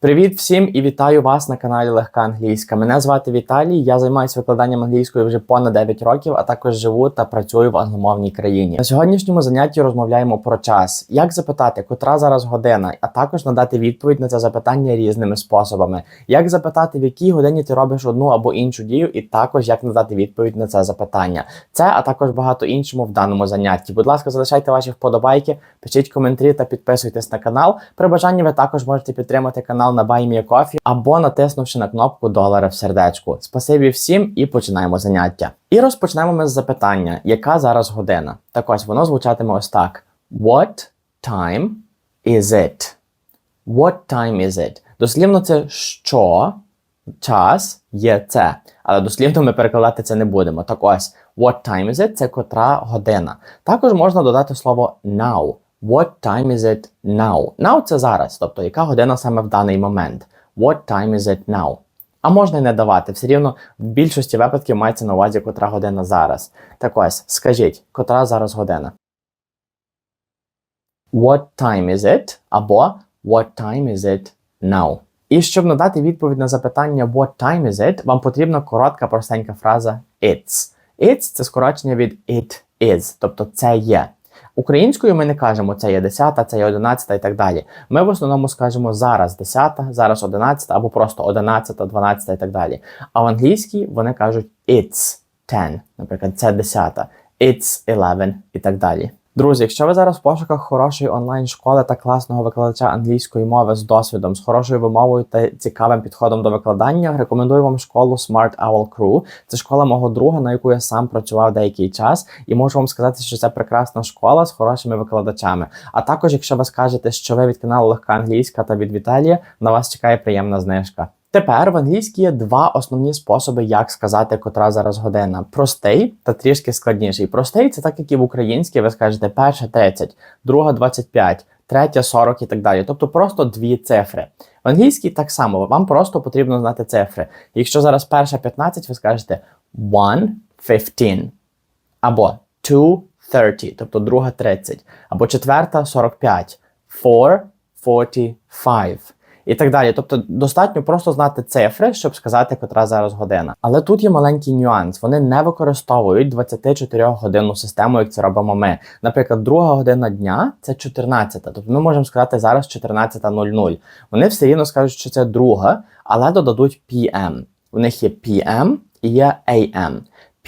Привіт всім і вітаю вас на каналі Легка Англійська. Мене звати Віталій. Я займаюся викладанням англійської вже понад 9 років, а також живу та працюю в англомовній країні. На сьогоднішньому занятті розмовляємо про час, як запитати, котра зараз година, а також надати відповідь на це запитання різними способами. Як запитати, в якій годині ти робиш одну або іншу дію, і також як надати відповідь на це запитання. Це, а також багато іншому в даному занятті. Будь ласка, залишайте ваші вподобайки, пишіть коментарі та підписуйтесь на канал. При бажанні ви також можете підтримати канал на BuyMeACoffee або натиснувши на кнопку долара в сердечку. Спасибі всім і починаємо заняття. І розпочнемо ми з запитання, яка зараз година. Так ось воно звучатиме ось так: What time is it? What time is it? Дослівно це що час є це. Але дослівно ми перекладати це не будемо. Так ось, what time is it? Це котра година. Також можна додати слово now. What time is it now? Now це зараз, тобто яка година саме в даний момент. What time is it now? А можна й не давати. Все рівно в більшості випадків мається на увазі, котра година зараз. Так ось, скажіть, котра зараз година? What time is it? Або What time is it now? І щоб надати відповідь на запитання What time is it, вам потрібна коротка простенька фраза It's. It's це скорочення від It is, тобто це є. Українською ми не кажемо це є 10, це є 11 і так далі. Ми в основному скажемо зараз 10, зараз 11 або просто 11, 12 і так далі. А в англійській вони кажуть it's 10, наприклад, це 10, it's 11 і так далі. Друзі, якщо ви зараз в пошуках хорошої онлайн-школи та класного викладача англійської мови з досвідом, з хорошою вимовою та цікавим підходом до викладання, рекомендую вам школу Smart Owl Crew. Це школа мого друга, на яку я сам працював деякий час, і можу вам сказати, що це прекрасна школа з хорошими викладачами. А також, якщо ви скажете, що ви від каналу Легка Англійська та від Віталія, на вас чекає приємна знижка. Тепер в англійській є два основні способи, як сказати, котра зараз година: простий та трішки складніший. Простий це так, як і в українській, ви скажете перша 30, друга 25, третя 40 і так далі. Тобто просто дві цифри. В англійській так само, вам просто потрібно знати цифри. Якщо зараз перша 15, ви скажете 1, 15, або 2, 30, тобто друга 30, або четверта 45, 4, 45 і так далі. Тобто достатньо просто знати цифри, щоб сказати, котра зараз година. Але тут є маленький нюанс: вони не використовують 24 годинну систему, як це робимо ми. Наприклад, друга година дня це 14. Тобто ми можемо сказати зараз 14.00. Вони все рівно скажуть, що це друга, але додадуть PM. У них є PM і є AM.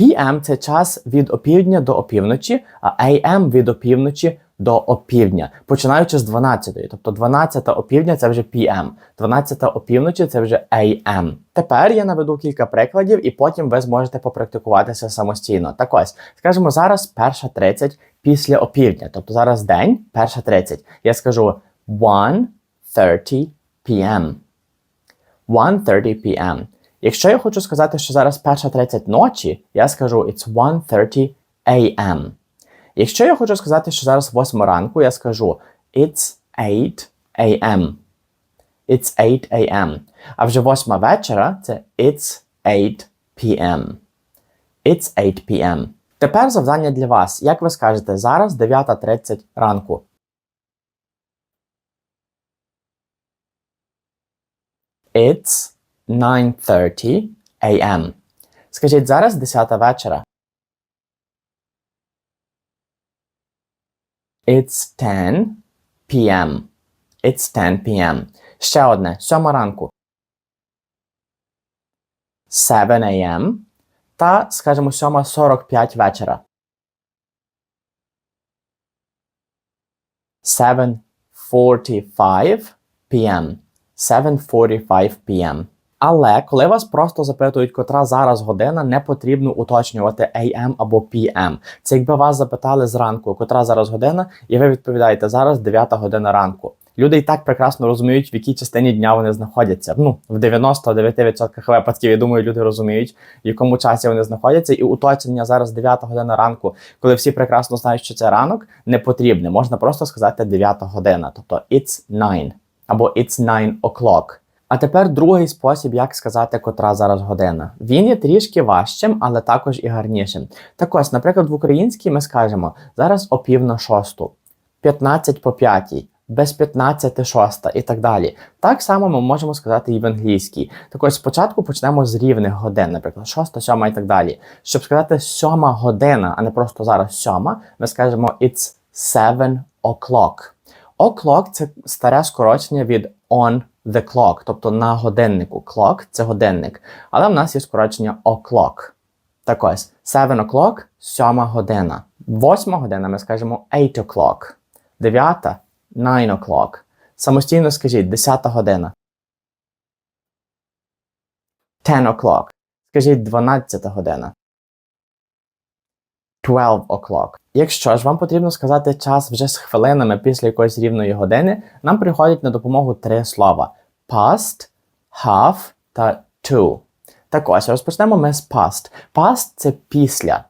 PM – це час від опівдня до опівночі, а AM від опівночі до опівдня, починаючи з 12. Тобто 12 опівдня це вже PM, 12 опівночі це вже AM. Тепер я наведу кілька прикладів, і потім ви зможете попрактикуватися самостійно. Так ось, скажімо, зараз перша 30 після опівдня, тобто зараз день, перша 30. Я скажу 1.30 PM. 1.30 PM. Якщо я хочу сказати, що зараз перша 30 ночі, я скажу it's 1.30 AM. Якщо я хочу сказати, що зараз 8 ранку, я скажу It's 8 AM. It's 8 AM. А вже 8 вечора це It's 8 PM. It's 8 PM. Тепер завдання для вас. Як ви скажете, зараз 9.30 ранку. It's 9.30 AM. Скажіть, зараз 10 вечора. It's 10 p.m. It's 10 p.m. Ще одне. Сьома ранку. 7 a.m. Та, скажімо, 7.45 вечора. 7.45 p.m. 7.45 p.m. Але коли вас просто запитують, котра зараз година, не потрібно уточнювати AM або PM. Це якби вас запитали зранку, котра зараз година, і ви відповідаєте зараз 9 година ранку. Люди і так прекрасно розуміють, в якій частині дня вони знаходяться. Ну, в 99% випадків, я думаю, люди розуміють, в якому часі вони знаходяться, і уточнення зараз 9 година ранку, коли всі прекрасно знають, що це ранок, не потрібне. Можна просто сказати 9 година, тобто it's 9 або it's 9 o'clock. А тепер другий спосіб, як сказати, котра зараз година. Він є трішки важчим, але також і гарнішим. Так ось, наприклад, в українській ми скажемо зараз о пів на шосту, 15 по 5, без 15 шоста і так далі. Так само ми можемо сказати і в англійській. Так ось спочатку почнемо з рівних годин, наприклад, шоста, сьома і так далі. Щоб сказати сьома година, а не просто зараз сьома, ми скажемо it's seven o'clock. O'clock – це старе скорочення від on the clock, тобто на годиннику. Clock – це годинник. Але в нас є скорочення o'clock. Так ось, 7 o'clock – сьома година. Восьма година ми скажемо 8 o'clock. Дев'ята – 9 o'clock. Самостійно скажіть 10 година. 10 o'clock. Скажіть 12 година. 12 o'clock. Якщо ж вам потрібно сказати час вже з хвилинами після якоїсь рівної години, нам приходять на допомогу три слова: past, half та to. Так ось, розпочнемо ми з past. Past – це після.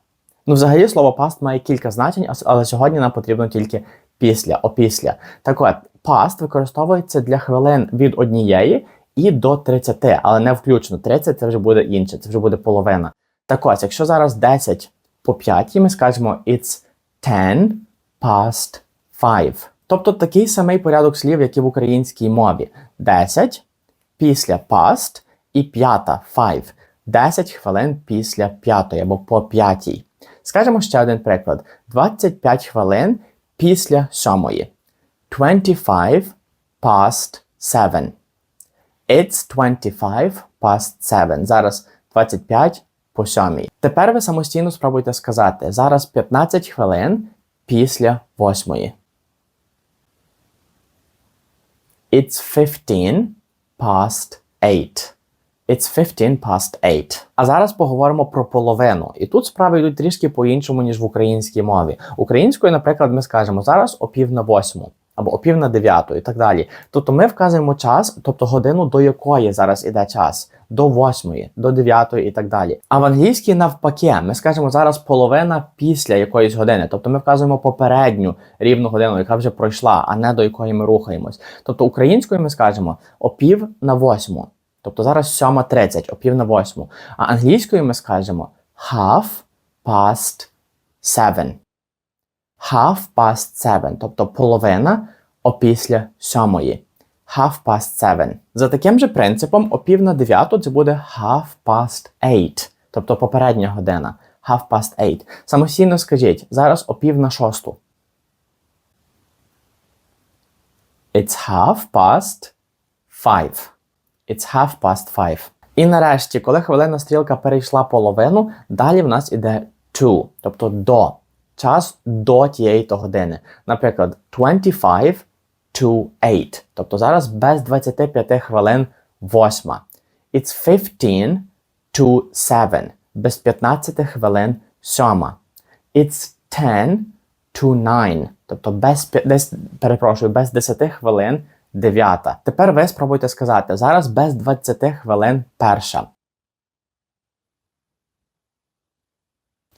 Ну, взагалі, слово past має кілька значень, але сьогодні нам потрібно тільки після, опісля. Так от, past використовується для хвилин від однієї і до 30, але не включно. 30 це вже буде інше, це вже буде половина. Так ось, якщо зараз 10 по 5, ми скажемо it's 10 past 5. Тобто такий самий порядок слів, як і в українській мові. 10 після past і п'ята 5. 10 хвилин після п'ятої або по п'ятій. Скажемо ще один приклад: 25 хвилин після сьомої. 25 past 7. It's 25 past 7. Зараз 25 по сьомій. Тепер ви самостійно спробуйте сказати. Зараз 15 хвилин після восьмої. It's 15 past 8. It's 15 past 8. А зараз поговоримо про половину. І тут справи йдуть трішки по-іншому, ніж в українській мові. Українською, наприклад, ми скажемо зараз о пів на восьму. Або о пів на дев'яту і так далі. Тобто ми вказуємо час, тобто годину, до якої зараз іде час, до восьмої, до дев'ятої і так далі. А в англійській навпаки, ми скажемо зараз половина після якоїсь години. Тобто ми вказуємо попередню рівну годину, яка вже пройшла, а не до якої ми рухаємось. Тобто українською ми скажемо о пів на восьму. Тобто зараз 7.30, о пів на восьму. А англійською ми скажемо half past seven. Half past seven, тобто половина опісля сьомої. Half past seven. За таким же принципом, о пів на дев'яту це буде half past eight, тобто попередня година. Half past eight. Самостійно скажіть, зараз о пів на шосту. It's half past five. It's half past five. І нарешті, коли хвилина стрілка перейшла половину, далі в нас іде to, тобто до. Час до тієї то години. Наприклад, 25 to 8. Тобто зараз без 25 хвилин восьма. It's 15 to 7. Без 15 хвилин сьома. It's 10 to 9. Тобто без, десь, перепрошую, без 10 хвилин дев'ята. Тепер ви спробуйте сказати, зараз без 20 хвилин перша.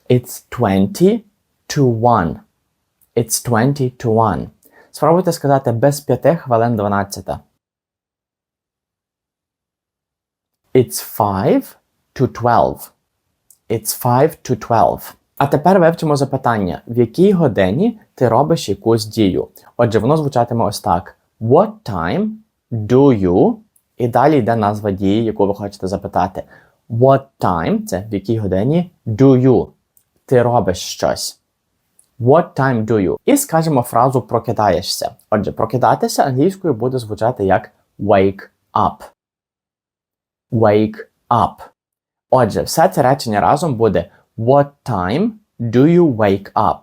It's 20 to 1. It's 20 to 1. Спробуйте сказати без 5 хвилин 12. It's 5 to 12. It's 5 to 12. А тепер вивчимо запитання, в якій годині ти робиш якусь дію. Отже, воно звучатиме ось так: What time do you? І далі йде назва дії, яку ви хочете запитати. What time це в якій годині do you? Ти робиш щось. What time do you? І скажемо фразу прокидаєшся. Отже, прокидатися англійською буде звучати як wake up. Wake up. Отже, все це речення разом буде What time do you wake up?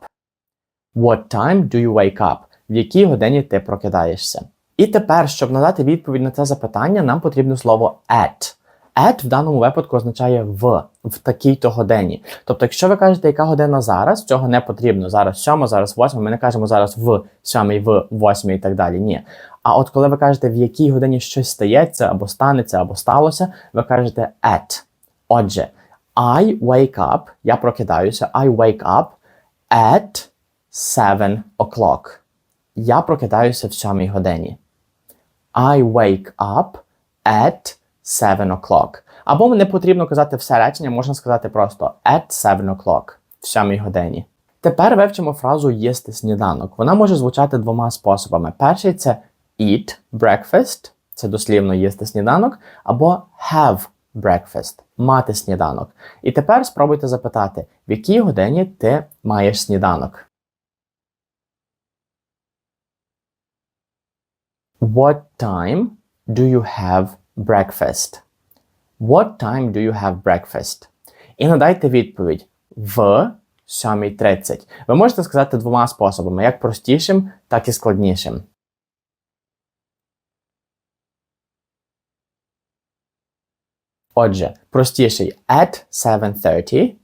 What time do you wake up? В якій годині ти прокидаєшся? І тепер, щоб надати відповідь на це запитання, нам потрібно слово at. At в даному випадку означає в, в такій-то годині. Тобто, якщо ви кажете, яка година зараз, цього не потрібно. Зараз сьома, зараз восьма, ми не кажемо зараз в сьомій, в восьмій і так далі. Ні. А от коли ви кажете, в якій годині щось стається, або станеться, або сталося, ви кажете at. Отже, I wake up, я прокидаюся, I wake up at 7 o'clock. Я прокидаюся в сьомій годині. I wake up at 7 o'clock. Або не потрібно казати все речення, можна сказати просто at 7 o'clock в 7 годині. Тепер вивчимо фразу їсти сніданок. Вона може звучати двома способами. Перший це eat breakfast, це дослівно їсти сніданок, або have breakfast мати сніданок. І тепер спробуйте запитати, в якій годині ти маєш сніданок. What time do you have breakfast? What time do you have breakfast? І надайте відповідь в 7.30. Ви можете сказати двома способами, як простішим, так і складнішим. Отже, простіший at 7.30,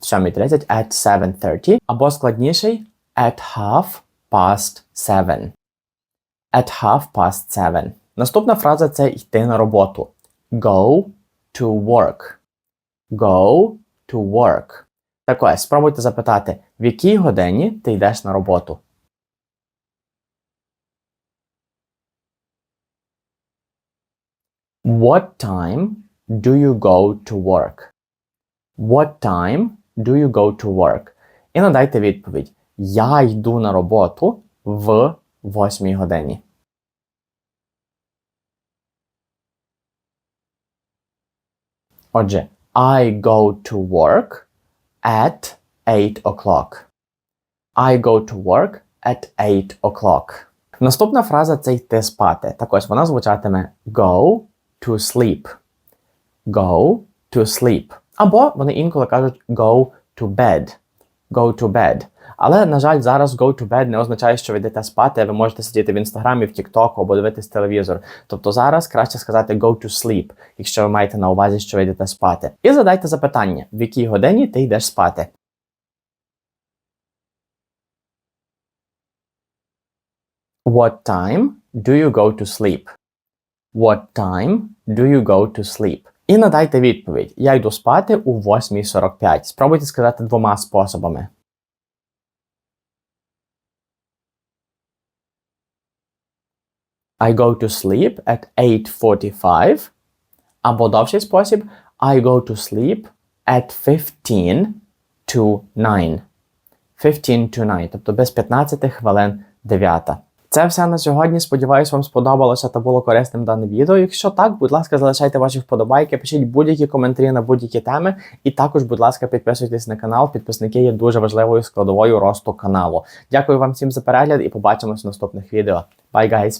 7.30, at 7.30, або складніший at half past 7. At half past 7. Наступна фраза це йти на роботу. Go to work. Go to work. Так ось, спробуйте запитати, в якій годині ти йдеш на роботу. What time do you go to work? What time do you go to work? І надайте відповідь. Я йду на роботу в 8 годині. Отже, I go to work at 8 o'clock. I go to work at 8 o'clock. Наступна фраза це йти спати. Так ось вона звучатиме go to sleep. Go to sleep. Або вони інколи кажуть go to bed. Go to bed. Але, на жаль, зараз go to bed не означає, що ви йдете спати, ви можете сидіти в інстаграмі, в Тіктоку або дивитись телевізор. Тобто зараз краще сказати go to sleep, якщо ви маєте на увазі, що ви йдете спати. І задайте запитання, в якій годині ти йдеш спати. What time do you go to sleep? What time do you go to sleep? І надайте відповідь. Я йду спати у 8.45. Спробуйте сказати двома способами. I go to sleep at 8.45. Або довший спосіб I go to sleep at 15 to 9. 15 to 9, тобто без 15 хвилин 9. Це все на сьогодні. Сподіваюсь, вам сподобалося та було корисним дане відео. Якщо так, будь ласка, залишайте ваші вподобайки, пишіть будь-які коментарі на будь-які теми. І також, будь ласка, підписуйтесь на канал. Підписники є дуже важливою складовою росту каналу. Дякую вам всім за перегляд і побачимось в наступних відео. Bye, guys!